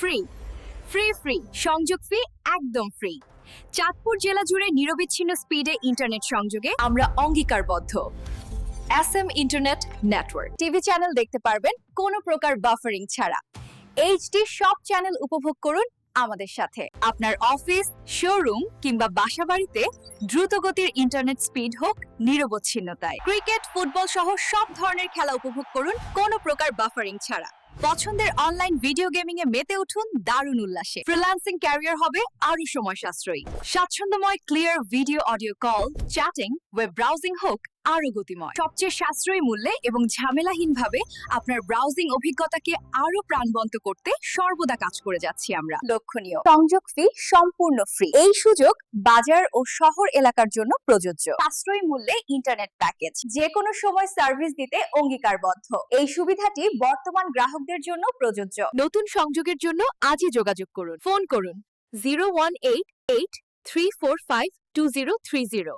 Free free free সংযোগ ফি একদম free Chandpur জেলা জুড়ে নিরবিচ্ছিন্ন স্পিডে ইন্টারনেট সংযোগে আমরা অঙ্গীকারবদ্ধ। S M internet network TV channel দেখতে পারবেন কোনো প্রকার বাফারিং ছাড়া। এইচডি সব চ্যানেল উপভোগ করুন আমাদের সাথে। আপনার অফিস শোরুম কিংবা বাসা বাসাবাড়িতে দ্রুতগতির ইন্টারনেট স্পিড হোক নিরবচ্ছিন্নতায়। ক্রিকেট ফুটবল সহ সব ধরনের খেলা উপভোগ করুন কোনো প্রকার বাফারিং ছাড়া। পছন্দের অনলাইন ভিডিও গেমিং এ মেতে উঠুন দারুণ উল্লাসে। ফ্রিল্যান্সিং ক্যারিয়ার হবে আরও সময় সাশ্রয়ী স্বাচ্ছন্দ্যময় clear video audio call chatting web browsing হোক আরও গতিময়। সবচেয়ে সাশ্রয়ী মূল্যে এবং ঝামেলাহীনভাবে আপনার ব্রাউজিং অভিজ্ঞতাকে আরও প্রাণবন্ত করতে সর্বদা কাজ করে যাচ্ছি আমরা। লক্ষণীয়। সংযোগ ফি সম্পূর্ণ ফ্রি এই সুযোগ বাজার ও শহর এলাকার জন্য প্রযোজ্য। সাশ্রয়ী মূল্যে ইন্টারনেট প্যাকেজ যে কোনো সময় সার্ভিস দিতে অঙ্গীকারবদ্ধ। এই সুবিধাটি বর্তমান গ্রাহকদের জন্য প্রযোজ্য। নতুন সংযোগের জন্য আজই যোগাযোগ করুন। ফোন করুন। Zero one eight eight three four five two zero three zero